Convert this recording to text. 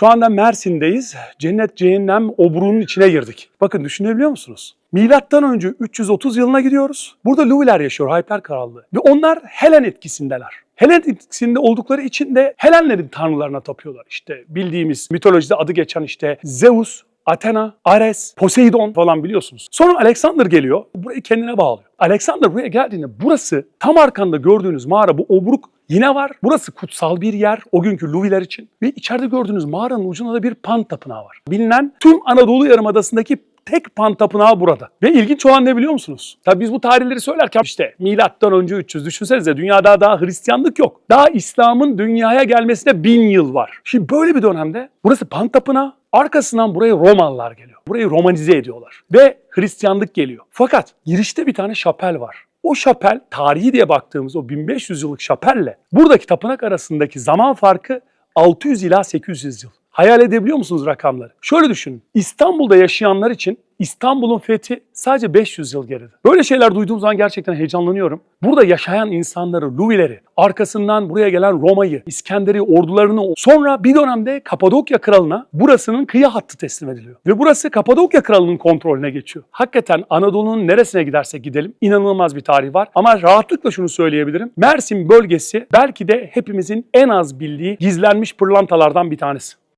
Şu anda Mersin'deyiz. Cennet cehennem obruğunun içine girdik. Bakın düşünebiliyor musunuz? Milattan önce 330 yılına gidiyoruz. Burada Luviler yaşıyor, Hyper Krallığı. Ve onlar Helen etkisindeler. Helen etkisinde oldukları için de Helenlerin tanrılarına tapıyorlar. İşte bildiğimiz mitolojide adı geçen işte Zeus, Athena, Ares, Poseidon falan biliyorsunuz. Sonra Alexander geliyor. Burayı kendine bağlıyor. Alexander buraya geldiğinde burası tam arkanda gördüğünüz mağara bu obruk yine var. Burası kutsal bir yer o günkü Luviler için. Ve içeride gördüğünüz mağaranın ucunda da bir pan tapınağı var. Bilinen tüm Anadolu Yarımadası'ndaki tek pan tapınağı burada. Ve ilginç olan ne biliyor musunuz? Tabii biz bu tarihleri söylerken işte milattan önce 300 düşünsenize dünyada daha Hristiyanlık yok. Daha İslam'ın dünyaya gelmesine bin yıl var. Şimdi böyle bir dönemde burası pan tapınağı Arkasından buraya Romalılar geliyor. Burayı romanize ediyorlar. Ve Hristiyanlık geliyor. Fakat girişte bir tane şapel var. O şapel tarihi diye baktığımız o 1500 yıllık şapelle buradaki tapınak arasındaki zaman farkı 600 ila 800 yıl. Hayal edebiliyor musunuz rakamları? Şöyle düşünün. İstanbul'da yaşayanlar için İstanbul'un fethi sadece 500 yıl geride. Böyle şeyler duyduğum zaman gerçekten heyecanlanıyorum. Burada yaşayan insanları, Luvileri, arkasından buraya gelen Roma'yı, İskender'i, ordularını sonra bir dönemde Kapadokya kralına burasının kıyı hattı teslim ediliyor. Ve burası Kapadokya kralının kontrolüne geçiyor. Hakikaten Anadolu'nun neresine gidersek gidelim inanılmaz bir tarih var. Ama rahatlıkla şunu söyleyebilirim. Mersin bölgesi belki de hepimizin en az bildiği gizlenmiş pırlantalardan bir tanesi.